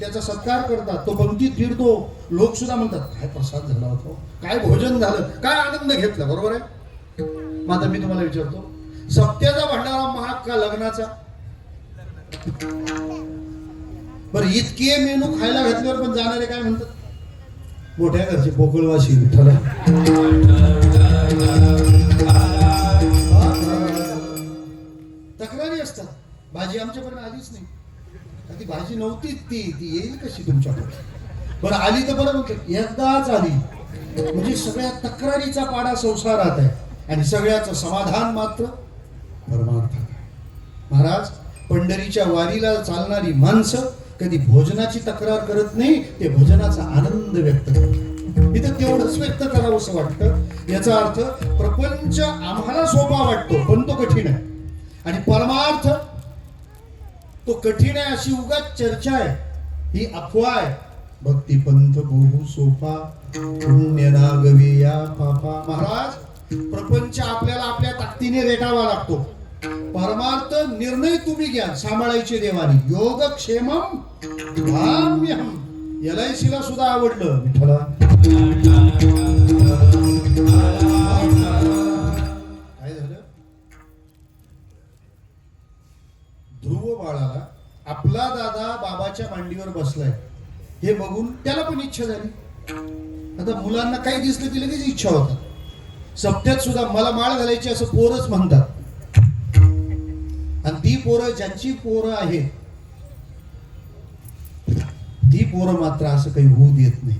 त्याचा सत्कार करतात तो पंक्तीत फिरतो लोक सुद्धा म्हणतात काय प्रसाद झाला होता? काय भोजन झालं? काय आनंद घेतला? बरोबर आहे? मग आता मी तुम्हाला विचारतो सत्याचा भंडारा महाग का लग्नाचा? बर इतके मेनू खायला घातल्यावर पण जाणारे काय म्हणतात? मोठ्या घरचे पोकळवाशी विठ्ठला तक्रारी असतात. भाजी आमच्यापर्यंत आलीच नाही. ती भाजी नव्हतीच ती ती येईल कशी तुमच्याकडे बरं आली तर बरं म्हटलं एकदाच आली. म्हणजे सगळ्या तक्रारीचा पाडा संसारात आहे आणि सगळ्याचं समाधान मात्र परमार्थ महाराज पंढरीच्या वारीला चालणारी माणसं कधी भोजनाची तक्रार करत नाही ते भोजनाचा आनंद व्यक्त करतात. इथं तेवढंच व्यक्त करावं असं वाटतं. याचा अर्थ प्रपंच आम्हाला सोपा वाटतो पण तो कठीण आहे. आणि परमार्थ तो कठीण आहे अशी उगाच चर्चा आहे. ही अफवा आहे. भक्ती पंथ बहु सोपा पुण्य नागवी या पापा. महाराज प्रपंच आपल्याला आपल्या ताकदीने रेटावा लागतो. परमार्थ निर्णय तुम्ही घ्या सांभाळायचे देवानी. योग क्षेम एल आय ला सुद्धा आवडलं. विठ्ठला. आपला दादा बाबाच्या मांडीवर बसलाय. हे बघून त्याला पण इच्छा झाली. आता मुलांना काही दिसलं की लगेच इच्छा होतात. सप्त्यात सुद्धा मला माळ घालायची असं पोरच म्हणतात. आणि ती पोरं ज्यांची पोरं आहेत ती पोरं मात्र असं काही होऊ देत नाही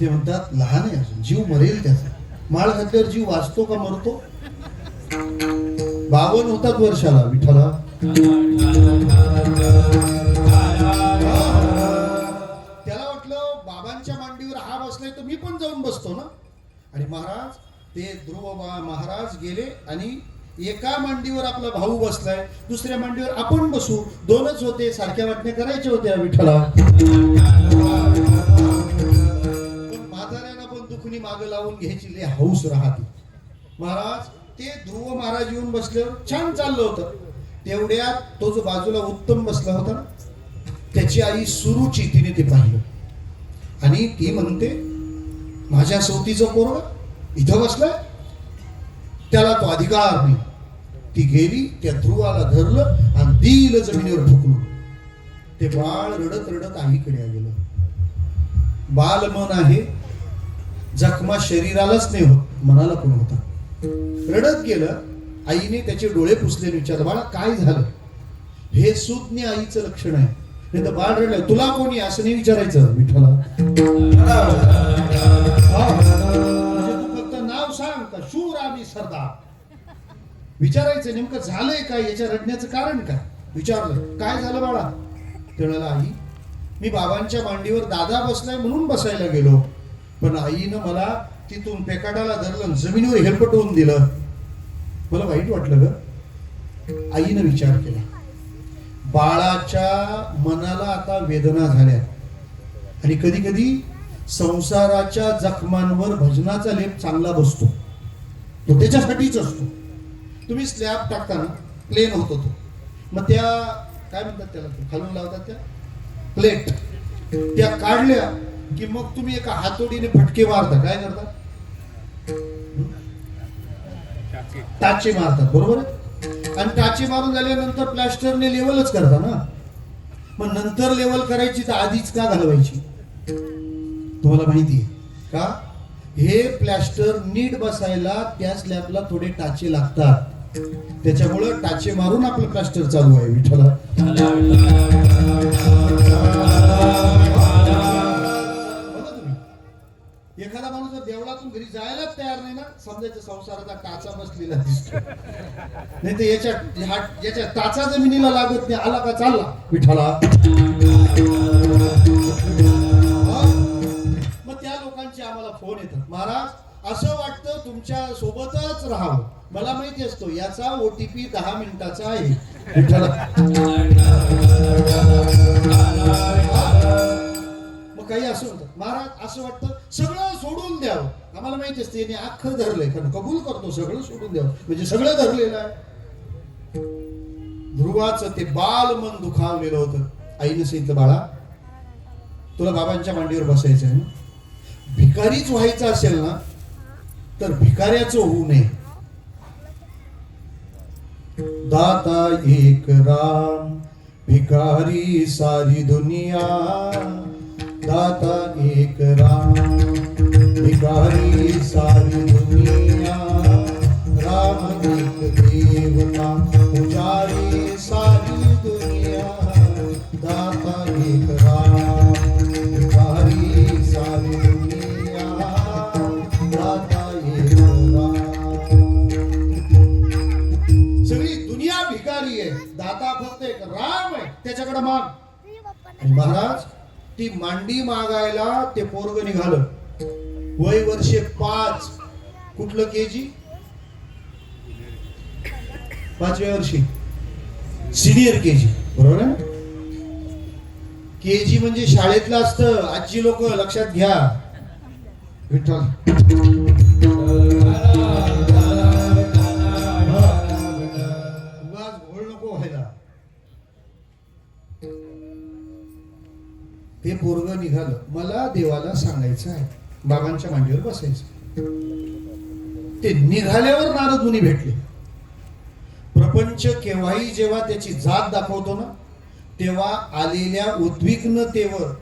ते म्हणतात लहान आहे अजून जीव मरेल त्याचा. माळ घातल्यावर जीव वाचतो का मरतो? बावन होतात वर्षाला विठ्ठला. त्याला वाटलं बाबांच्या मांडीवर हा बसलाय तर मी पण जाऊन बसतो ना? आणि महाराज ते ध्रुव महाराज गेले आणि एका मांडीवर आपला भाऊ बसलाय दुसऱ्या मांडीवर आपण बसू. दोनच होते सारख्या वाटण्या करायच्या होत्या विठ्ठला. पण पण दुखणी मागे लावून घ्यायची लय हौस राहते. महाराज ते ध्रुव महाराज येऊन बसल्यावर छान चाललं होतं. तेवढ्यात तो जो बाजूला उत्तम बसला होता ना, त्याची आई सुरुची तिने ते पाहिलं. आणि ती म्हणते माझ्या सोतीचं पोरग इथं बसलाय? त्याला तो अधिकार नाही. ती गेली त्या ध्रुवाला धरलं आणि दिलं जमिनीवर ठोकलं. ते बाळ रडत रडत आईकडे गेलं बाल मन आहे जखमा शरीरालाच नाही होत मनाला पण होता? रडत गेलं आईने त्याचे डोळे पुसलेले विचार विचारलं बाळा काय झालं? हे सुज्ञ आईचं लक्षण आहे. नाही तर बाळ रडलं तुला कोणी असं नाही विचारायचं? विठ्ठला. म्हणजे तू फक्त नाव सांग का? शूर आम्ही सरदार. विचारायचं नेमकं झालंय काय? याच्या रडण्याचं कारण काय? विचारलं. काय झालं बाळा? तेवढ्याला आई मी बाबांच्या मांडीवर दादा बसलाय म्हणून बसायला गेलो. पण आईनं मला तिथून पेकाटाला धरलं जमिनीवर हेलपटवून दिलं. मला वाईट वाटलं ग. आईनं विचार केला. बाळाच्या मनाला आता वेदना झाल्या आणि कधी कधी संसाराच्या जखमांवर भजनाचा लेप चांगला बसतो. तो त्याच्यासाठीच असतो. तुम्ही स्लॅब टाकताना प्लेन होतो तो. मग त्या काय म्हणतात त्याला ते? खालून लावतात त्या? प्लेट त्या काढल्या की मग तुम्ही एका हातोडीने फटके मारता. काय करता? टाचे मारतात बरोबर आहे? आणि टाचे मारून झाल्यानंतर प्लॅस्टरने लेवलच करता ना? मग नंतर लेवल करायची तर आधीच का घालवायची? तुम्हाला माहिती आहे का? हे प्लॅस्टर नीट बसायला त्या स्लॅबला थोडे टाचे लागतात. त्याच्यामुळं टाचे मारून आपलं प्लॅस्टर चालू आहे विठ्ठला. जायलाच तयार नाही ना समजायचं संसाराचा टाचा बसलेला दिसतो नाही तर याच्या याच्या टाचा जमिनीला लागत नाही. आला का चालला? विठाला मग त्या लोकांचे आम्हाला फोन येतात. महाराज असं वाटतं तुमच्या सोबतच राहावं. मला माहिती असतो याचा ओटीपी दहा मिनिटाचा आहे. विठाला काही असं होतं महाराज असं वाटतं सगळं सोडून द्यावं. आम्हाला माहिती असते याने अख्खं धरलंय. कारण कबूल करतो सगळं सोडून द्यावं. म्हणजे सगळं धरलेलं आहे. ध्रुवाचं ते बाल मन दुखावलेलं होतं. आईनं सांगितलं बाळा तुला बाबांच्या मांडीवर बसायचं आहे ना. भिकारीच व्हायचं असेल ना तर भिकाऱ्याचं होऊ नये. दाता एक राम भिकारी सारी दुनिया. दाता एक राम भिकारी सारी दुनिया। राम एक देवता पुजारी सारी दुनिया। ती मांडी मागायला ते पोरग निघालं. वय वर्षे पाच. कुठलं के जी पाचव्या वर्षी. सिनियर के जी बरोबर आहे के जी म्हणजे शाळेतलं असतं. आजी लोक लक्षात घ्या. विठ्ठल. ते पोरग निघालं. मला देवाला सांगायचं आहे. बाबांच्या मांडीवर बसायचं. ते निघाल्यावर नारद मुनी भेटले. प्रपंच केव्हाही जेव्हा त्याची जात दाखवतो ना तेव्हा आलेल्या उद्विग्नतेवर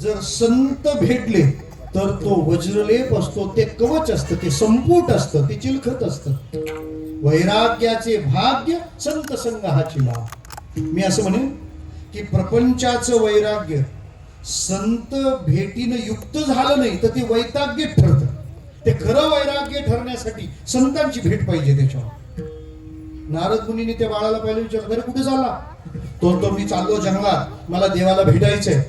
जर संत भेटले तर तो वज्रलेप असतो ते कवच असतं ते संपुट असतं ते चिलखत असतं. वैराग्याचे भाग्य संत संघ हा चिला मी असं म्हणेन की प्रपंचाचं वैराग्य संत भेटीनं युक्त झालं नाही तर ते वैताग्य ठरतं. ते खरं वैराग्य ठरण्यासाठी संतांची भेट पाहिजे त्याच्यावर. नारद मुनीने त्या बाळाला पहिले विचारलं अरे कुठे चालला? तो तो मी चाललो जंगलात. मला देवाला भेटायचंय.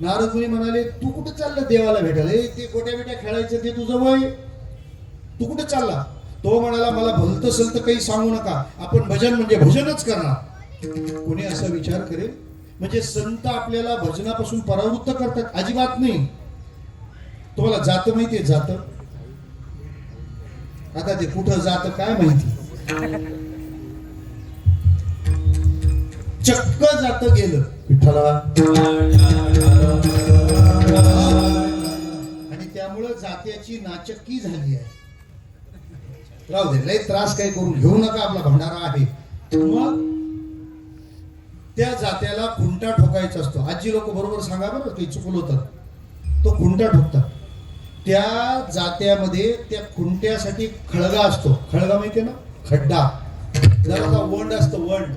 नारद मुनी म्हणाले तू कुठे चालला देवाला भेटायला? "ए, ते गोट्या बिट्या खेळायचं ते तुझं वय तू कुठे चालला? तो म्हणाला मला भलत सलत काही सांगू नका. आपण भजन म्हणजे भजनच करणार. कोणी असा विचार करेल? म्हणजे संत आपल्याला भजनापासून परावृत्त करतात. अजिबात नाही. तुम्हाला जात माहितीये जात. आता ते कुठं जात काय माहिती? चक्क जात गेलं. विठ्ठला. आणि त्यामुळं जात्याची नाचक्की झाली आहे. राहू दे लय त्रास काही करून घेऊ नका आपला भंडारा आहे. मग त्या जात्याला खुंटा ठोकायचा असतो. आजी लोक बरोबर सांगा बरं काही चुकलं तर तो खुंटा ठोकतात. त्या जात्यामध्ये त्या खुंट्यासाठी खळगा असतो. खळगा माहितीये ना? खड्डा. वंड असतो वंड.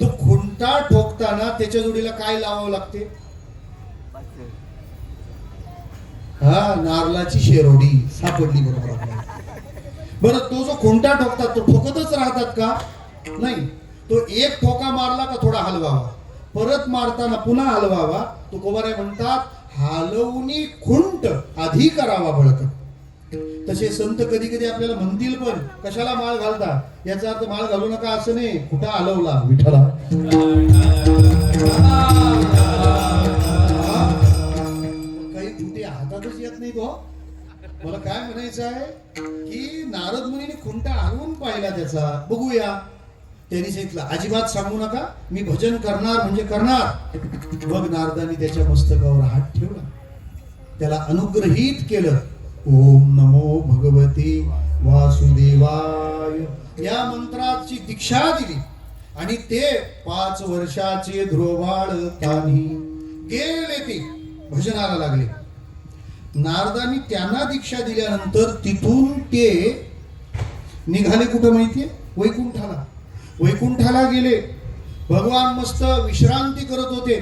तो खुंटा ठोकताना त्याच्या जोडीला काय लावावं लागते? हा नारळाची शेरोडी. सापडली बरोबर बरं तो जो खुंटा ठोकतात तो ठोकतच राहतात का? नाही. तो एक ठोका मारला का थोडा हलवावा. परत मारताना पुन्हा हलवावा. तो कोबारे म्हणतात हलवणी खुंट आधी करावा बळकट. तसे संत कधी कधी आपल्याला म्हणतील पण कशाला माळ घालता? याचा अर्थ माळ घालू नका असं नाही. कुठं हलवला? विठला काही हातातच येत नाही तो मला काय म्हणायचं आहे? की नारद मुनीने खुंटा हलवून पाहिला त्याचा. बघूया. त्यांनी सांगितलं अजिबात सांगू नका मी भजन करणार म्हणजे करणार. मग नारदानी त्याच्या मस्तकावर हात ठेवला. त्याला अनुग्रहित केलं. ओम नमो भगवती वासुदेवाय. या मंत्राची दीक्षा दिली. आणि ते पाच वर्षाचे ध्रुवाळ तानी गेले ते भजनाला लागले. नारदानी त्यांना दीक्षा दिल्यानंतर तिथून ते निघाले कुठं माहितीये? वैकुंठाला. वैकुंठाला गेले. भगवान मस्त विश्रांती करत होते.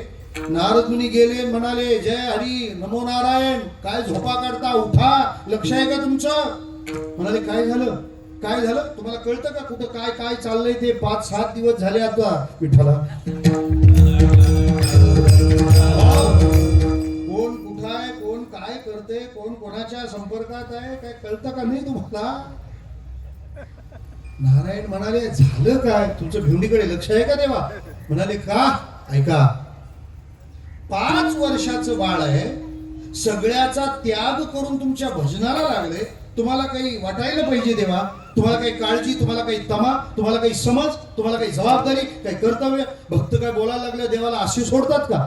नारद मुनी गेले म्हणाले जय हरी नमो नारायण. काय झोपा काढता? उठा. लक्ष आहे का तुमचं? म्हणाले काय झालं? काय झालं? तुम्हाला कळतं का कुठं काय काय चाललंय ते? पाच सात दिवस झाले आता विठ्ठला. कोण कुठं आहे? कोण काय करते? कोण कोणाच्या संपर्कात आहे? काय कळतं का नाही तुम्हाला? नारायण म्हणाले झालं काय? तुमचं भिवंडीकडे लक्ष आहे का देवा? म्हणाले का? ऐका. पाच वर्षाचं बाळ आहे. सगळ्याचा त्याग करून तुमच्या भजनाला लागले. तुम्हाला काही वाटायला पाहिजे देवा? तुम्हाला काही काळजी तुम्हाला काही तमा तुम्हाला काही समज तुम्हाला काही जबाबदारी काही कर्तव्य? भक्त काय बोलायला लागले देवाला असे सोडतात का?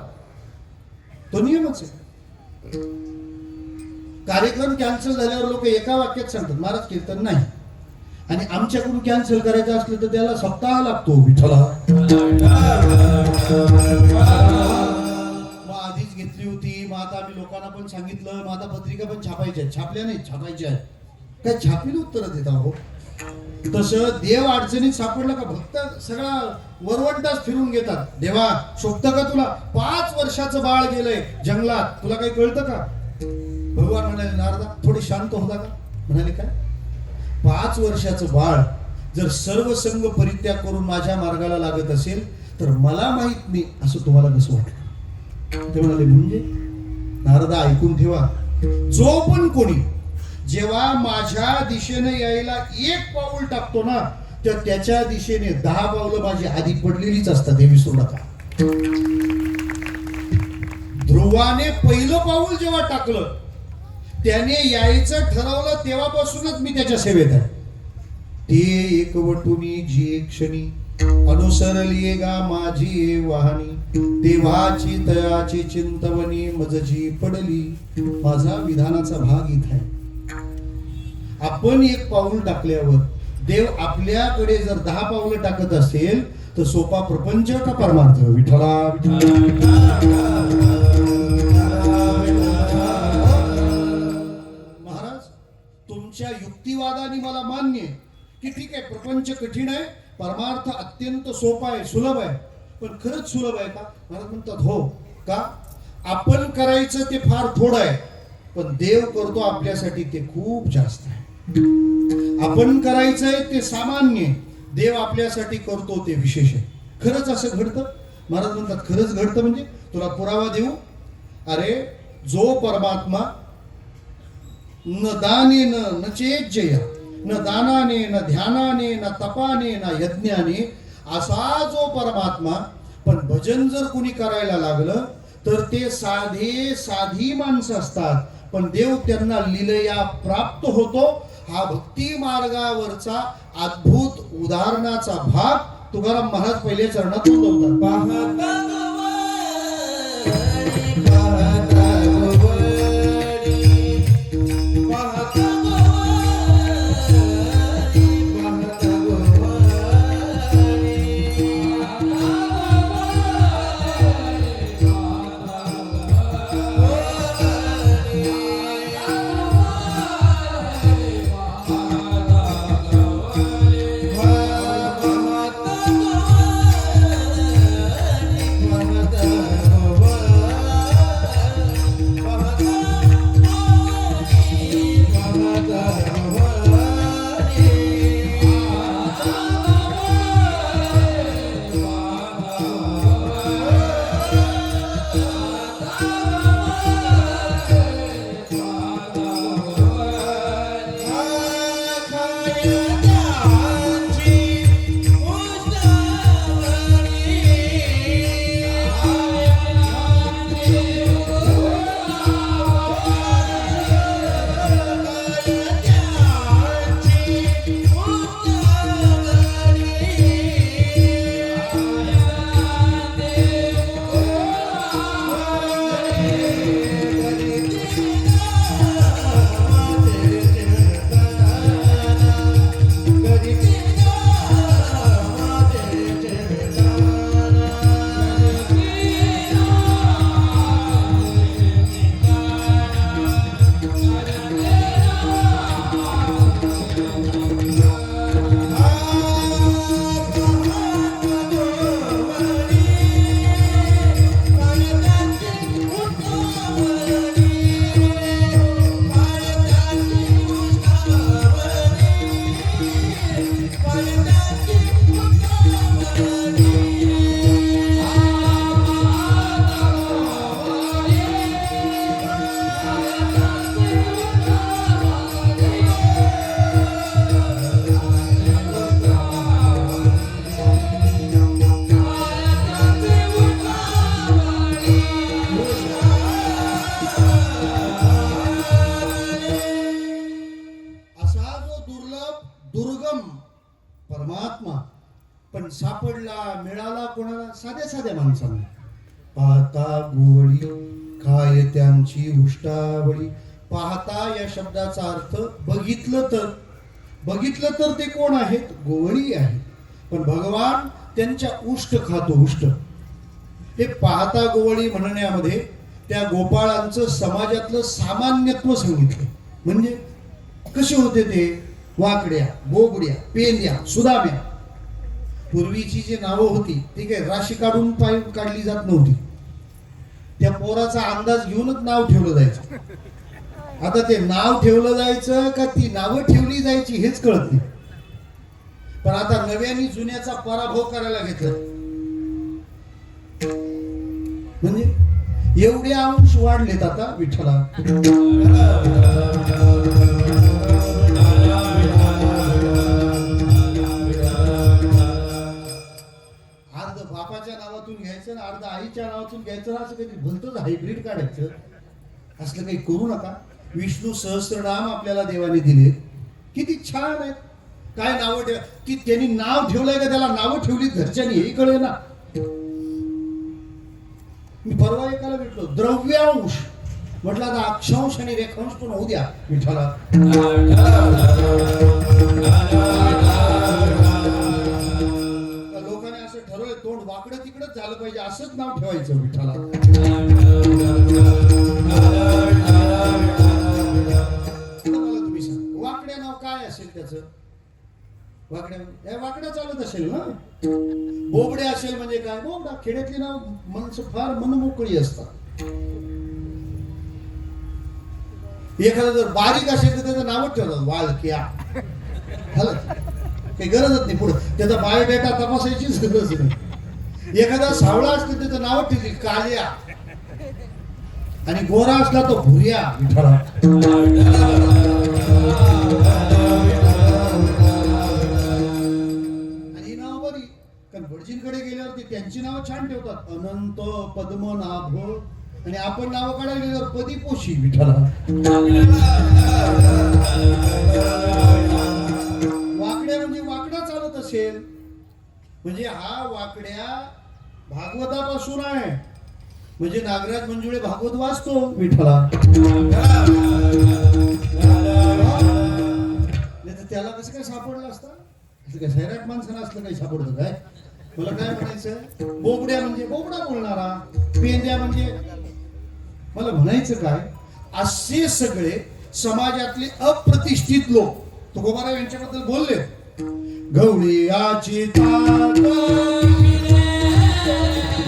तो नियमच आहे. कार्यक्रम कॅन्सल झाल्यावर लोक एका वाक्यात सांगतात महाराज कीर्तन नाही. आणि आमच्याकडून कॅन्सल करायचं असलं तर त्याला सप्ताह लागतो विठ्ठला. मग आधीच घेतली होती. मग आता आम्ही लोकांना पण सांगितलं. मग आता पत्रिका पण छापायच्या आहेत. छापल्या नाही छापायच्या आहेत. काय छापील उत्तर देत आहो तसं देव अडचणीत सापडला का भक्त सगळा वरवंटाच फिरून घेतात. देवा शोभत का तुला? पाच वर्षाचं बाळ गेलंय जंगलात. तुला काही कळतं का? भगवान म्हणाले नारदा थोडी शांत होता का? म्हणाले काय? पाच वर्षाचं बाळ जर सर्व संघ परित्याग करून माझ्या मार्गाला लागत असेल तर मला माहीत नाही असं तुम्हाला कसं वाटलं ते म्हणाले म्हणजे? नारदा ऐकून ठेवा. जो पण कोणी जेव्हा माझ्या दिशेने यायला एक पाऊल टाकतो ना तर त्याच्या दिशेने दहा पावलं माझी आधी पडलेलीच असतात हे विसरू नका. ध्रुवाने पहिलं पाऊल जेव्हा टाकलं त्याने यायचं ठरवलं तेव्हापासूनच मी त्याच्या सेवेत आहे. ते एकवटुनी जी क्षणी अनुसरली गा माझी वाहनी. देवाची तयाची चिंतवनी मजजी पडली. माझा विधानाचा भाग इथे आहे. आपण एक पाऊल टाकल्यावर देव आपल्याकडे जर दहा पावलं टाकत असेल तर सोपा प्रपंच का परमार्थ? विठला विठला तुमच्या युक्तिवादाने मला मान्य आहे की ठीक आहे प्रपंच कठीण आहे परमार्थ अत्यंत सोपा आहे सुलभ आहे. पण खरंच सुलभ आहे का? महाराज म्हणतात हो. का? आपण करायचं ते फार थोडं आहे पण देव करतो आपल्यासाठी ते खूप जास्त आहे. आपण करायचंय ते सामान्य देव आपल्यासाठी करतो ते विशेष आहे. खरंच असं घडतं? महाराज म्हणतात खरंच घडतं म्हणजे? तुला पुरावा देऊ? अरे जो परमात्मा न दानेन न चेज्जय न दानाने न ध्यानाने न तपाने न यज्ञाने असा जो परमात्मा पण भजन जर कुणी करायला लागलं तर ते साधे साधी माणसं असतात. पण देव त्यांना लिलया प्राप्त होतो. हा भक्ती मार्गावरचा अद्भुत उदाहरणाचा भाग तुकाराम महाराज पहिले चरणात नोंदवतात पण सापडला मिळाला कोणाला? साध्या साध्या माणसांना. पाहता गोळी काय त्यांची उष्टावळी पाहता या शब्दाचा अर्थ बघितलं तर. बघितलं तर ते कोण आहेत? गोवळी आहेत. पण भगवान त्यांच्या उष्ट खातो उष्ट. हे पाहता गोवळी म्हणण्यामध्ये त्या गोपाळांचं समाजातलं सामान्यत्व सांगितलं. म्हणजे कसे होते ते? वाकड्या बोगड्या पेंद्या सुदाम्या. पूर्वीची जी नावं होती ठीक आहे राशी काढून पाय काढली जात नव्हती. त्या पोराचा अंदाज घेऊनच नाव ठेवलं जायचं. आता ते नाव ठेवलं जायचं का ती नावं ठेवली जायची हेच कळत नाही. पण आता नव्याने जुन्याचा पराभव करायला घेतलं. म्हणजे एवढे अंश वाढलेत आता विठ्ठला. आणि नावातून घ्यायचं असं काही भलतंच हायब्रिड काढायचं. असलं काही करू नका. विष्णू सहस्त्रनाम आपल्याला देवाने दिले. किती छान आहेत काय नावं ठेव की त्यांनी नाव ठेवलंय का त्याला? नावं ठेवली घरच्यांनी. हे कळे ना. मी परवा एकाला भेटलो. द्रव्यांश. म्हटलं आता अक्षांश आणि रेखांश पण होऊ द्या. विठ्ठला वाकडं तिकडंच झालं पाहिजे असंच नाव ठेवायचं विठ्ठला वाकड्या नाव काय असेल त्याचं? वाकड्या वाकड्या चालत असेल ना? बोबडे असेल म्हणजे काय? बोबडा खेड्यातली नाव माणसं फार मनमोकळी असतात. एखादा जर बारीक असेल तर त्याचं नावच ठेवतात वाळक्या. झालं? काही गरजच नाही पुढे. त्याचा बायोडेटा तपासायचीच गरज नाही. एखादा सावळा असतो त्याचं नाव ठेवली काल्या आणि गोरा असला तो भुरिया. आणि नाव बरी. कारण भटजींकडे गेल्यावर ते त्यांची नावं छान ठेवतात. अनंत पद्मनाभ. आणि आपण नावं काढायला गेल्यावर पदीपोशी. विठ्ठला. वाकड्या म्हणजे वाकडा चालत असेल. म्हणजे हा वाकड्या भागवतापासून आहे. म्हणजे नागराज मंजुळे भागवत वाचतो. विठ्ठला. त्याला कसं काय सापडलं असतं? असं काय सैराट माणसानं असलं काही सापडतं काय? मला काय म्हणायचं? बोबड्या म्हणजे बोबडा बोलणारा. पेंद्या म्हणजे मला म्हणायचं काय? असे सगळे समाजातले अप्रतिष्ठित लोक. तो गोबाराव यांच्याबद्दल बोलले. गवळीयाची ताकद कोण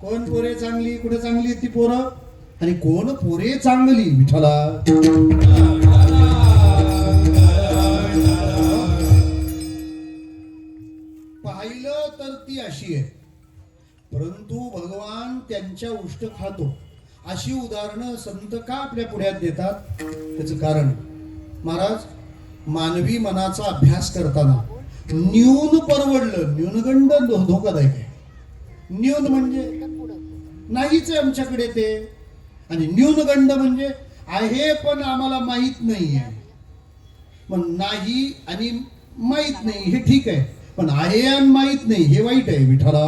कोण पोरे चांगली कुठे चांगली आहेत ती पोरं? आणि कोण पोरे चांगली विठ्ठला? पाहिलं तर ती अशी आहे. परंतु भगवान त्यांच्या उष्ट खातो. अशी उदाहरणं संत का आपल्या पुढ्यात देतात? त्याचं कारण महाराज मानवी मनाचा अभ्यास करताना न्यून परवडलं न्यूनगंड धो- धोकादायक आहे. न्यून म्हणजे नाहीच आहे आमच्याकडे ते. आणि न्यूनगंड म्हणजे आहे पण आम्हाला माहीत नाही आहे मग नाही आणि माहीत नाही हे ठीक आहे. पण आहे आणि माहीत नाही हे वाईट आहे विठाला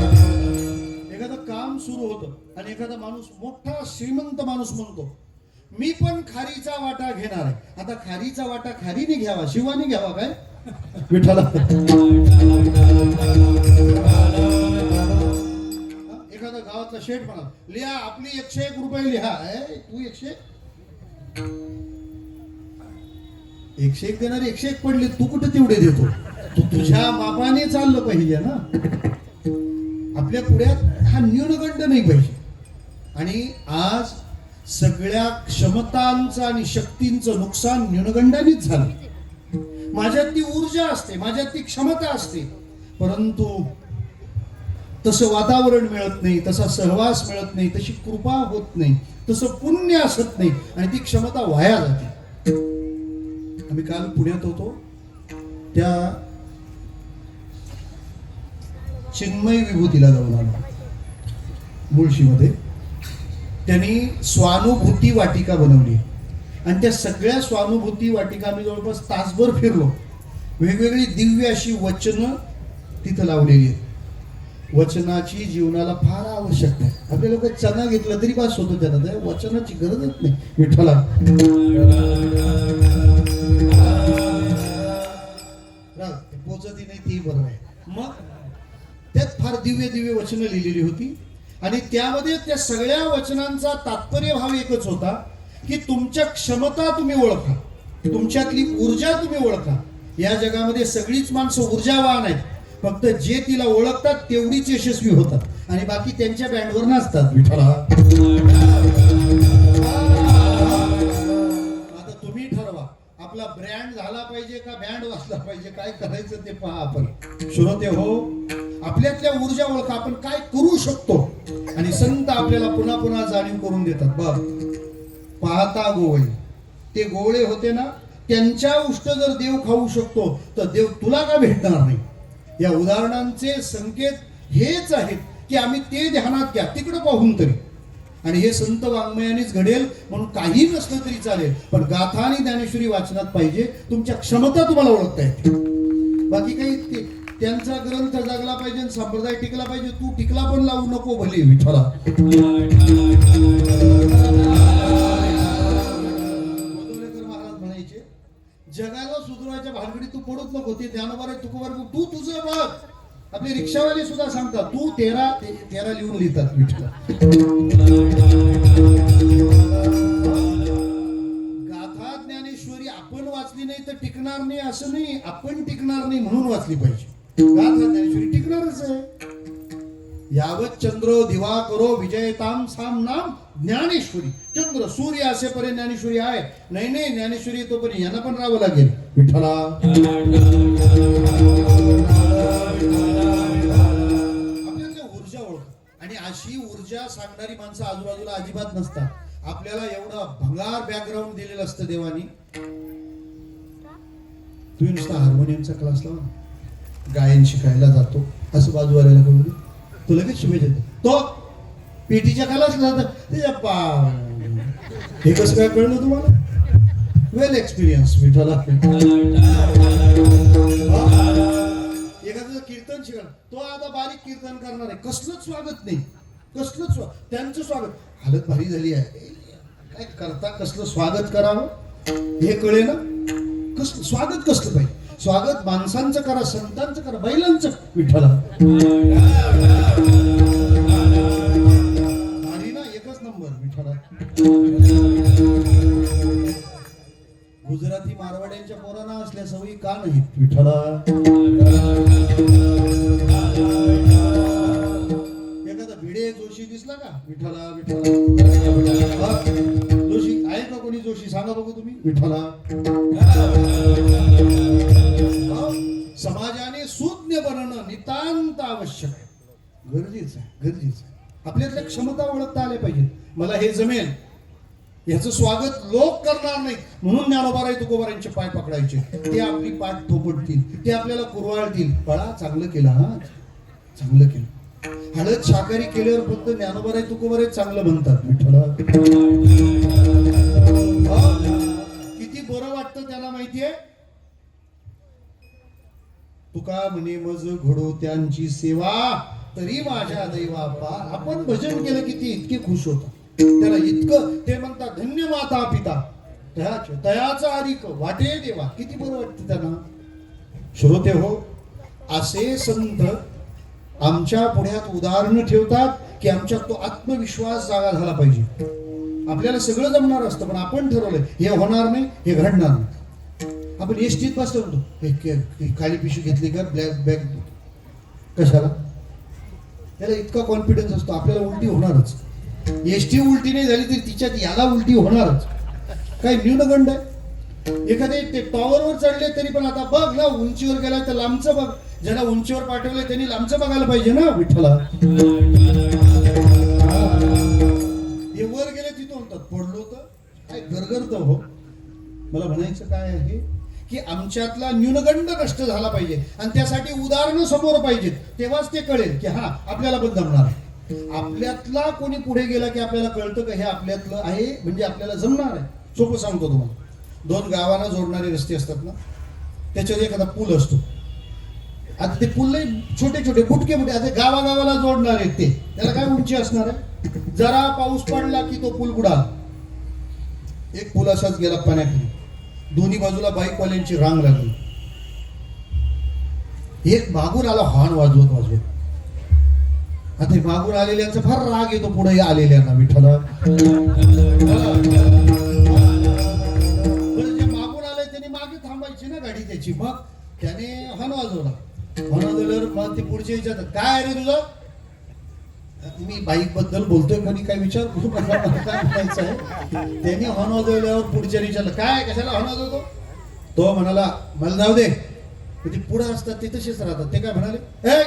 एखादं काम सुरू होतं आणि एखादा माणूस मोठा श्रीमंत माणूस म्हणतो मी पण खारीचा वाटा घेणार आहे. आता खारीचा वाटा खारीने घ्यावा शिवाने घ्यावा काय? विठाला गावातला लिहा आपली एकशे एक रुपये लिहा तू एकशे एकशे एक देणारे एकशे एक पडले तू कुठे तेवढे देतो? तू तुझ्या मापाने चाललं पाहिजे ना. आपल्या पुढ्यात हा न्यूनगंड नाही पाहिजे. आणि आज सगळ्या क्षमतांचं आणि शक्तींचं नुकसान न्यूनगंडानेच झालं. माझ्यात ती ऊर्जा असते माझ्यात ती क्षमता असते. परंतु तसं वातावरण मिळत नाही तसा सहवास मिळत नाही तशी कृपा होत नाही तसं पुण्य असत नाही आणि ती क्षमता वाया जाते. आम्ही काल पुण्यात होतो. त्या चिन्मय विभूतीला जाऊन आलो. मुळशीमध्ये. त्यांनी स्वानुभूती वाटिका बनवली. आणि त्या सगळ्या स्वानुभूती वाटिका आम्ही जवळपास तासभर फिरलो. वेगवेगळी दिव्य अशी वचनं तिथं लावलेली आहेत. वचनाची जीवनाला फार आवश्यकता आहे. आपल्या लोक चना घेतलं तरी पास होतो त्याला तर वचनाची गरजच नाही. विठ्ठला. पोचती नाही ती बरोबर आहे मग त्यात फार दिव्य दिव्य वचनं लिहिलेली होती. आणि त्यामध्ये त्या सगळ्या वचनांचा तात्पर्य भाव एकच होता की तुमच्या क्षमता तुम्ही ओळखा. तुमच्यातली ऊर्जा तुम्ही ओळखा. या जगामध्ये सगळीच माणसं ऊर्जावान आहेत. फक्त जे तिला ओळखतात तेवढीच यशस्वी होतात. आणि बाकी त्यांच्या बँडवर नसतात विठ्ठला आता तुम्ही ठरवा. आपला ब्रँड झाला पाहिजे का बँड वाचला पाहिजे? काय करायचं ते पहा आपण. श्रोते हो आपल्यातल्या ऊर्जा ओळखा. आपण काय करू शकतो? आणि संत आपल्याला पुन्हा पुन्हा जाणीव करून देतात. बघ. पाहता गोवळे ते गोवळे होते ना त्यांच्या उष्ट जर देव खाऊ शकतो तर देव तुला का भेटणार नाही? या उदाहरणांचे संकेत हेच आहेत की आम्ही ते ध्यानात घ्या तिकडं पाहून तरी. आणि हे संत वाङ्मयानेच घडेल म्हणून काही नसलं तरी चालेल. पण गाथा आणि ज्ञानेश्वरी वाचनात पाहिजे तुमच्या क्षमता तुम्हाला ओळखता येते बाकी काही त्यांचा ग्रंथ जगला पाहिजे आणि संप्रदाय टिकला पाहिजे तू टिकला पण लावू नको भले विठ्ठला. जगाला सुधरवायच्या भानगडी तू पडूच नको. ते ज्ञानोबार तुकोबार तू तुझं बघ. आपले रिक्षावाले सुद्धा सांगतात तू तेरा ते- तेरा लिहून लिहितात विठ्ठल गाथा ज्ञानेश्वरी आपण वाचली नाही तर टिकणार नाही असं नाही. आपण टिकणार नाही म्हणून वाचली पाहिजे. गाथा ज्ञानेश्वरी टिकणारच आहे. यावत चंद्र दिवा करो विजयताम साम नाम ज्ञानेश्वरी. चंद्र सूर्य असेपर्यंत ज्ञानेश्वरी आहे. नाही नाही ज्ञानेश्वरी तोपर्यंत यांना पण राहावं लागेल. विठ्ठला. ऊर्जा ओळख. आणि अशी ऊर्जा सांगणारी माणसं आजूबाजूला अजिबात नसतात. आपल्याला एवढा भंगार बॅकग्राऊंड दिलेलं असतं देवानी. तुम्ही नुसता हार्मोनियमचा क्लास लावा गायन शिकायला जातो. असं बाजूवाल्याला कळू तो लगेच शुभेच्छा तो पेटीच्या खालाच जात. त्याच्या पा हे कसं काय कळलं तुम्हाला? वेल एक्सपिरियन्स मिठाला एखादं कीर्तन शिकणार. तो आता बारीक कीर्तन करणार आहे. कसलंच स्वागत नाही. कसलंच स्वा त्यांचं स्वागत. हालत भारी झाली आहे. काय करता? कसलं स्वागत करावं? हे कळे ना? कसलं स्वागत कसलं पाहिजे? स्वागत माणसांचं करा संतांचं करा बैलांचं. विठ्ठला. करायचे. ते आपली पाठ थोपटतील ते आपल्याला कुरवाळतील. बाळा चांगलं केलं हा. चांगलं केलं. हळद शाकारी केल्यावर फक्त ज्ञानोबर आहे तुकोबर आहे चांगलं म्हणतात हो? किती बरं वाटतं त्याला माहितीये? तुका म्हणे मज घडो त्यांची सेवा. तरी माझ्या दैवा आपण भजन केलं किती इतके खुश होता त्याला इतकं ते म्हणतात धन्य माता पिता. तयाचे तयाचा अधिक वाटे देवा. किती बरं वाटतं त्यांना? श्रोते हो असे संत आमच्या पुण्यात उदाहरण ठेवतात की आमच्यात तो आत्मविश्वास जागा झाला पाहिजे. आपल्याला सगळं जमणार असतं पण आपण ठरवलंय हे होणार नाही हे घडणार नाही. आपण एसटीत बसतो म्हणतो हे काळी पिशवी घेतली का? ब्लॅक बॅग कशाला? त्याला इतका कॉन्फिडन्स असतो आपल्याला उलटी होणारच. एसटी उलटी नाही झाली तरी तिच्यात याला उलटी होणारच. काय न्यूनगंड आहे? एखादे ते टॉवरवर चढले तरी पण आता बघ ना उंचीवर गेला तर लांबचं बघ. ज्याला उंचीवर पाठवलं त्यांनी लांबचं बघायला पाहिजे ना विठ्ठला. हे वर गेले तिथं म्हणतात पडलो तर? काय गरगरत हो. मला म्हणायचं काय आहे? की आमच्यातला न्यूनगंड कष्ट झाला पाहिजे आणि त्यासाठी उदाहरणं समोर पाहिजेत. तेव्हाच ते कळेल की हा आपल्याला पण जमणार आहे. आपल्यातला कोणी पुढे गेला की आपल्याला कळतं का हे आपल्यातलं आहे? म्हणजे आपल्याला जमणार आहे. सोपं सांगतो तुम्हाला. दोन गावांना जोडणारे रस्ते असतात ना त्याच्यावर एखादा पूल असतो. आता ते पूल छोटे छोटे फुटके बुटके आता गावागावाला जोडणार आहेत ते. त्याला काय उंची असणार आहे? जरा पाऊस पडला की तो पूल बुडाला. एक पूल असाच गेला पाण्याखाली. दोन्ही बाजूला बाईकवाल्यांची रांग लागली. एक मागून आला हॉर्न वाजवत वाजवत. आता हे मागून आलेल्यांचा फार राग येतो पुढे आलेल्यांना विठ्ठला थांबायची ना गाडी त्याची. मग त्याने हॉर्न वाजवला हॉर्न वाजवल्यावर मग ते पुढचे विचारतात काय रे तुझं? मी बाईकबद्दल बोलतोय कोणी काय विचार काय म्हणायचं आहे? त्यांनी हॉर्न वाजवल्यावर पुढच्या विचारलं काय कशाला हॉर्न वाजवतो तो म्हणाला मला जाऊ दे. ते पुढे असतात ते तसेच राहतात. ते काय म्हणाले ए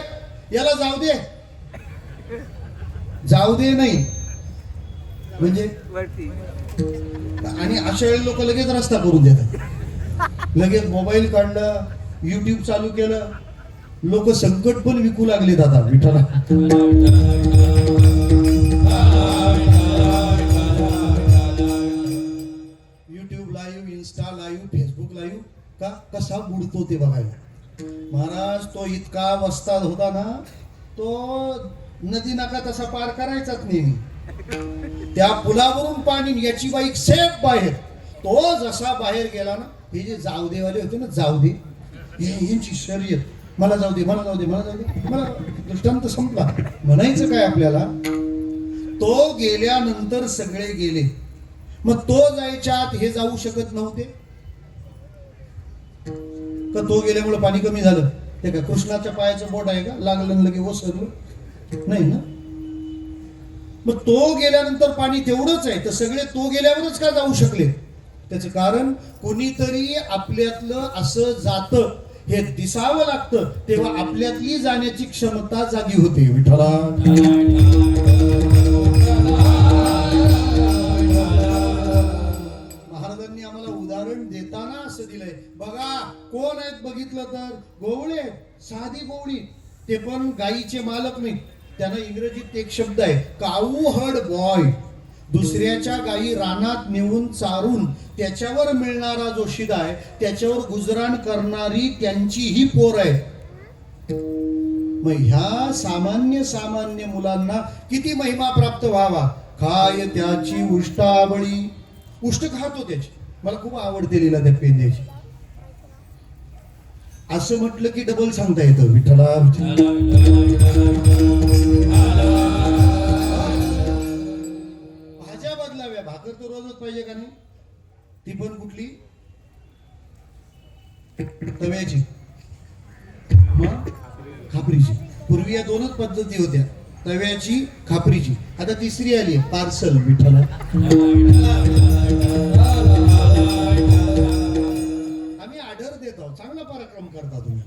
याला जाऊ दे. जाऊ दे नाही. म्हणजे? आणि अशा वेळी लोक लगेच रस्ता करून देतात. लगेच मोबाईल काढलं युट्यूब चालू केलं. लोक संकट पण विकू लागलेत आता विठ्ठला. YouTube live insta live Facebook live का कसा बुडतो ते बघायला. महाराज तो इतका वस्ता होता ना तो नदी नाका तसा पार करायचाच नेहमी त्या पुलावरून पाणी याची बाईक सेफ बाहेर. तो जसा बाहेर गेला ना हे जे जावदेवाले होते ना जावदे हे- यांची शर्यत. मला जाऊ दे मला जाऊ दे मला जाऊ दे मला दृष्टांत संपला. म्हणायचं काय आपल्याला? तो गेल्यानंतर सगळे गेले. मग तो जायच्या आत हे जाऊ शकत नव्हते? का तो गेल्यामुळे पाणी कमी झालं? ते का कृष्णाच्या पायाचं बोट आहे का? लागलं लगे ओसरलं? नाही ना? मग तो गेल्यानंतर पाणी तेवढंच आहे तर सगळे तो गेल्यावरच का जाऊ शकले? त्याचं कारण कोणीतरी आपल्यातलं असं जातं हे दिसावं लागतं तेव्हा आपल्यातली जाण्याची क्षमता जागी होते. विठ्ठला. महाराजांनी आम्हाला उदाहरण देताना असं दिलंय. बघा कोण आहेत बघितलं तर? गोवळे साधी गोवळी ते पण गायीचे मालक नाही त्यांना इंग्रजीत एक शब्द आहे काऊ हर्ड बॉय. दुसऱ्याच्या गायी रानात नेऊन चारून त्याच्यावर मिळणारा जो शिदा आहे त्याच्यावर गुजराण करणारी त्यांची ही पोर आहे मग ह्या सामान्य सामान्य मुलांना किती महिमा प्राप्त व्हावा काय त्याची उष्टावळी उष्ट खातो त्याची मला खूप आवडते लीला त्या पेंद्याची असं म्हटलं की डबल सांगता येतं विठ्ठला विठ्ठला भाकर तर रोजच पाहिजे का नाही? ती पण कुठली? तव्याची. खापरीची. पूर्वी या दोनच पद्धती होत्या. तव्याची खापरीची. आता तिसरी आली पार्सल विठ्ठला आम्ही आढळ देत आहोत. चांगला पराक्रम करता तुम्ही.